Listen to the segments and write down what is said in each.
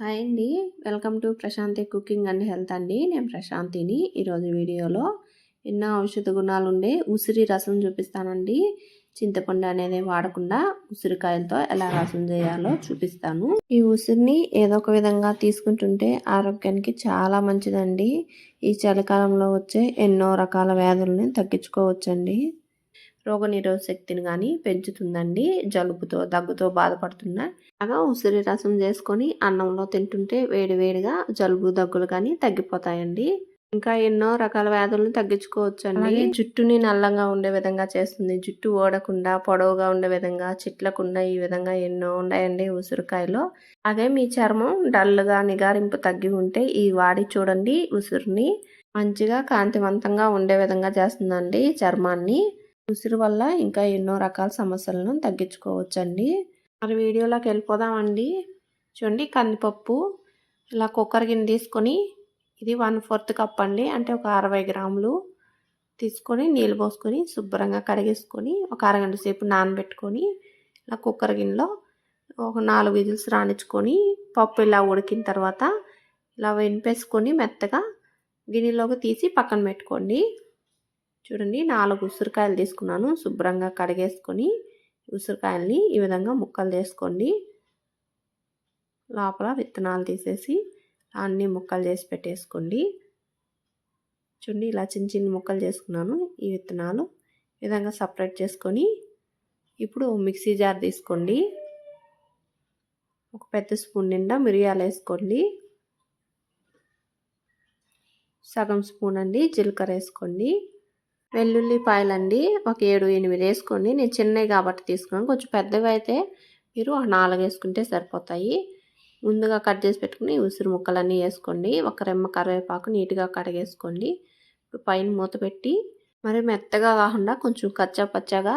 Hi అండి. Welcome to Prashanthi cooking and health అండి. నేను ప్రశాంతిని. ఈరోజు వీడియోలో ఎన్నో ఔషధ గుణాలు ఉండే ఉసిరి రసం చూపిస్తానండి. చింతపండు అనేది వాడకుండా ఉసిరికాయలతో ఎలా రసం చేయాలో చూపిస్తాను. ఈ ఉసిరిని ఏదో ఒక విధంగా తీసుకుంటుంటే ఆరోగ్యానికి చాలా మంచిదండి. ఈ చలికాలంలో వచ్చే ఎన్నో రకాల వ్యాధుల్ని తగ్గించుకోవచ్చండి. రోగనిరోధ శక్తిని కానీ పెంచుతుందండి. జలుబుతో దగ్గుతో బాధపడుతున్న అలాగా ఉసిరి రసం చేసుకొని అన్నంలో తింటుంటే వేడి వేడిగా జలుబు దగ్గులు కానీ తగ్గిపోతాయండి. ఇంకా ఎన్నో రకాల వ్యాధులను తగ్గించుకోవచ్చు అండి జుట్టుని నల్లంగా ఉండే విధంగా చేస్తుంది. జుట్టు ఓడకుండా పొడవుగా ఉండే విధంగా చిట్లకుండా ఈ విధంగా ఎన్నో ఉన్నాయండి ఉసిరికాయలో. అదే మీ చర్మం డల్గా నిగారింపు తగ్గి ఉంటే ఈ వాడి చూడండి ఉసిరిని. మంచిగా కాంతివంతంగా ఉండే విధంగా చేస్తుందండి చర్మాన్ని. ఉసిరి వల్ల ఇంకా ఎన్నో రకాల సమస్యలను తగ్గించుకోవచ్చండి. మరి వీడియోలోకి వెళ్ళిపోదామండి. చూడండి కందిపప్పు ఇలా కుక్కర్ గిన్నె తీసుకొని ఇది వన్ ఫోర్త్ కప్ అండి. అంటే ఒక అరవై గ్రాములు తీసుకొని నీళ్ళు పోసుకొని శుభ్రంగా కడిగేసుకొని ఒక అరగంట సేపు నానబెట్టుకొని ఇలా కుక్కర్ గిన్నెలో ఒక నాలుగు విజిల్స్ రాణించుకొని పప్పు ఇలా ఉడికిన తర్వాత ఇలా వెనిపేసుకొని మెత్తగా గిన్నెలోకి తీసి పక్కన పెట్టుకోండి. చూడండి నాలుగు ఉసిరికాయలు తీసుకున్నాను. శుభ్రంగా కడిగేసుకొని ఉసిరికాయల్ని ఈ విధంగా ముక్కలు చేసుకోండి. లోపల విత్తనాలు తీసేసి అన్ని ముక్కలు చేసి పెట్టేసుకోండి. చూడండి ఇలా చిన్న చిన్న ముక్కలు చేసుకున్నాను ఈ విత్తనాలు. ఈ విధంగా సపరేట్ చేసుకొని ఇప్పుడు మిక్సీ జార్ తీసుకోండి. ఒక పెద్ద స్పూన్ నిండా మిరియాలు వేసుకోండి. సగం స్పూన్ అండి జీలకర్ర వేసుకోండి. వెల్లుల్లిపాయలండి ఒక ఏడు ఎనిమిది వేసుకోండి. నేను చిన్నవి కాబట్టి తీసుకున్నాను. కొంచెం పెద్దవి అయితే మీరు నాలుగు వేసుకుంటే సరిపోతాయి. ముందుగా కట్ చేసి పెట్టుకుని ఉసిరి ముక్కలన్నీ వేసుకోండి. ఒక రెమ్మ కరివేపాకు నీట్గా కడిగేసుకోండి. ఇప్పుడు పైన మూత పెట్టి మరి మెత్తగా కాకుండా కొంచెం కచ్చా పచ్చగా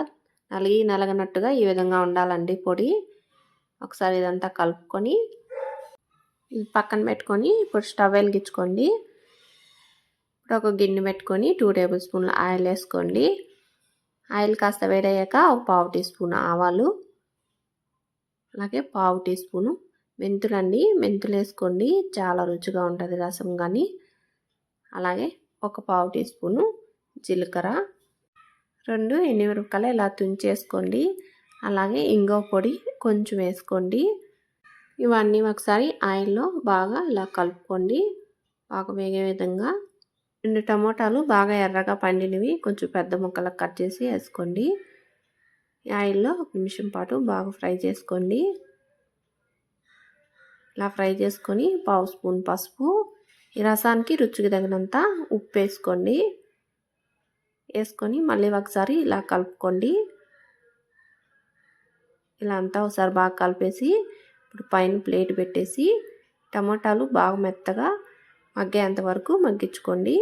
నలిగి నలగనట్టుగా ఈ విధంగా ఉండాలండి పొడి. ఒకసారి ఇదంతా కలుపుకొని పక్కన పెట్టుకొని ఇప్పుడు స్టవ్ వెలిగించుకోండి. ఇప్పుడు ఒక గిన్నె పెట్టుకొని టూ టేబుల్ స్పూన్ల ఆయిల్ వేసుకోండి. ఆయిల్ కాస్త వేడయ్యాక ఒక పావు టీ స్పూన్ ఆవాలు అలాగే పావు టీ స్పూను మెంతులు అండి మెంతులు వేసుకోండి చాలా రుచిగా ఉంటుంది రసం కానీ అలాగే ఒక పావు టీ స్పూను జీలకర్ర. రెండు ఎనిమిరపకాయలు ఇలా తుంచేసుకోండి. అలాగే ఇంగో పొడి కొంచెం వేసుకోండి. ఇవన్నీ ఒకసారి ఆయిల్లో బాగా ఇలా కలుపుకోండి. బాగా వేగే విధంగా. రెండు టమోటాలు బాగా ఎర్రగా పండినవి కొంచెం పెద్ద ముక్కలకు కట్ చేసి వేసుకోండి. ఆయిల్లో ఒక నిమిషం పాటు బాగా ఫ్రై చేసుకోండి. ఇలా ఫ్రై చేసుకొని పావు స్పూన్ పసుపు. ఈ రసానికి రుచికి తగినంత ఉప్పు వేసుకోండి. వేసుకొని మళ్ళీ ఒకసారి ఇలా కలుపుకోండి. ఇలా అంతా ఒకసారి బాగా కలిపేసి ఇప్పుడు పైన ప్లేట్ పెట్టేసి టమాటాలు బాగా మెత్తగా మగ్గేంత వరకు మగ్గించుకోండి.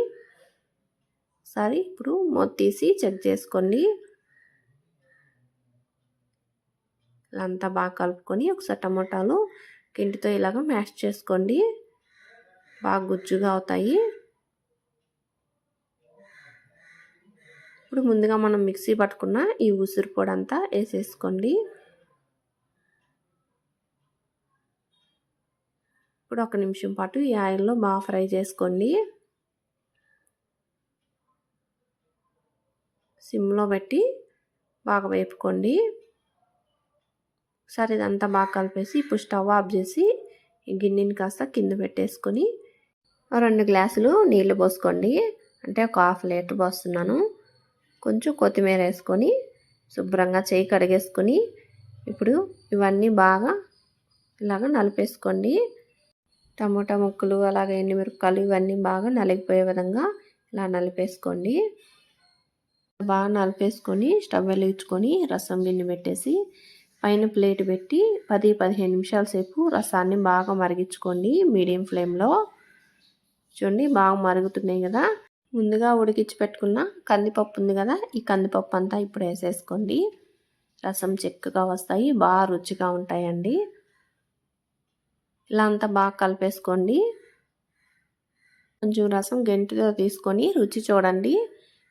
ఒకసారి ఇప్పుడు మూత తీసి చెక్ చేసుకోండి. ఇలా అంతా బాగా కలుపుకొని ఒకసారి టమాటాలు కింటితో ఇలాగ మ్యాష్ చేసుకోండి. బాగా గుజ్జుగా అవుతాయి. ఇప్పుడు ముందుగా మనం మిక్సీ పట్టుకున్న ఈ ఉసిరి పొడి అంతా వేసేసుకోండి. ఇప్పుడు ఒక నిమిషం పాటు ఈ ఆయిల్లో బాగా ఫ్రై చేసుకోండి. సిమ్లో పెట్టి బాగా వేపుకోండి. సరే ఇదంతా బాగా కలిపేసి ఇప్పుడు స్టవ్ ఆఫ్ చేసి ఈ గిన్నెని కాస్త కింద పెట్టేసుకొని రెండు గ్లాసులు నీళ్ళు పోసుకోండి. అంటే ఒక హాఫ్ లీటర్ పోస్తున్నాను. కొంచెం కొత్తిమీర వేసుకొని శుభ్రంగా చేయి కడిగేసుకొని ఇప్పుడు ఇవన్నీ బాగా ఇలాగ నలిపేసుకోండి. టమోటా ముక్కలు అలాగే ఎండుమిరపకాయలు ఇవన్నీ బాగా నలిగిపోయే విధంగా ఇలా నలిపేసుకోండి. బాగా నలిపేసుకొని స్టవ్ వెలిగించుకొని రసం గిన్నె పెట్టేసి పైన ప్లేట్ పెట్టి పది పదిహేను నిమిషాల సేపు రసాన్ని బాగా మరిగించుకోండి మీడియం ఫ్లేమ్లో. చూడండి బాగా మరుగుతున్నాయి కదా. ముందుగా ఉడికించి పెట్టుకున్న కందిపప్పు ఉంది కదా ఈ కందిపప్పు అంతా ఇప్పుడు వేసేసుకోండి. రసం చెక్కగా వస్తాయి బాగా రుచిగా ఉంటాయండి. ఇలా అంతా బాగా కలిపేసుకోండి. కొంచెం రసం గంటితో తీసుకొని రుచి చూడండి.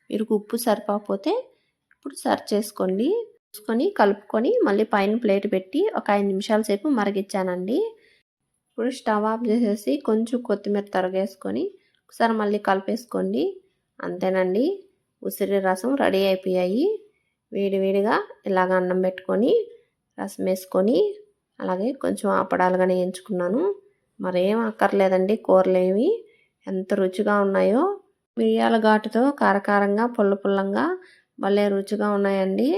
మీరు ఉప్పు సరిపోకపోతే ఇప్పుడు సర్వ్ చేసుకోండి. చూసుకొని కలుపుకొని మళ్ళీ పైన ప్లేట్ పెట్టి ఒక ఐదు నిమిషాల సేపు మరిగించానండి. ఇప్పుడు స్టవ్ ఆఫ్ చేసేసి కొంచెం కొత్తిమీర తరగేసుకొని ఒకసారి మళ్ళీ కలిపేసుకోండి. అంతేనండి. ఉసిరి రసం రెడీ అయిపోయాయి. వేడివేడిగా ఇలాగ అన్నం పెట్టుకొని రసం వేసుకొని అలాగే కొంచెం ఆపడాలుగానే ఎంచుకున్నాను మరేం అక్కర్లేదండి కూరలు ఎంత రుచిగా ఉన్నాయో. మిరియాల ఘాటుతో కారకారంగా పుల్ల పుల్లంగా భలే రుచిగా ఉన్నాయండి.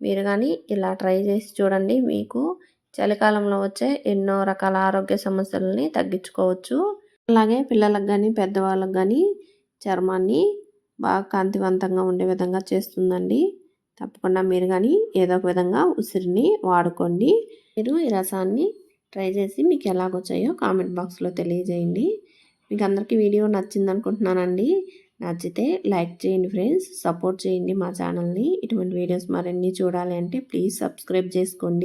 మీరు కానీ ఇలా ట్రై చేసి చూడండి. మీకు చలికాలంలో వచ్చే ఎన్నో రకాల ఆరోగ్య సమస్యలని తగ్గించుకోవచ్చు. అలాగే పిల్లలకు కానీ పెద్దవాళ్ళకి కానీ చర్మాన్ని బాగా కాంతివంతంగా ఉండే విధంగా చేస్తుందండి. తప్పకుండా మీరు కానీ ఏదో ఒక విధంగా ఉసిరిని వాడుకోండి. మీరు ఈ రసాన్ని ట్రై చేసి మీకు ఎలాగొచ్చాయో కామెంట్ బాక్స్లో తెలియజేయండి. మీకు అందరికీ వీడియో నచ్చింది అనుకుంటున్నానండి నచ్చితే లైక్ చేయండి ఫ్రెండ్స్ సపోర్ట్ చేయండి మా ఛానల్ని. ఇటువంటి వీడియోస్ మరిన్ని చూడాలి అంటే ప్లీజ్ సబ్స్క్రైబ్ చేసుకోండి.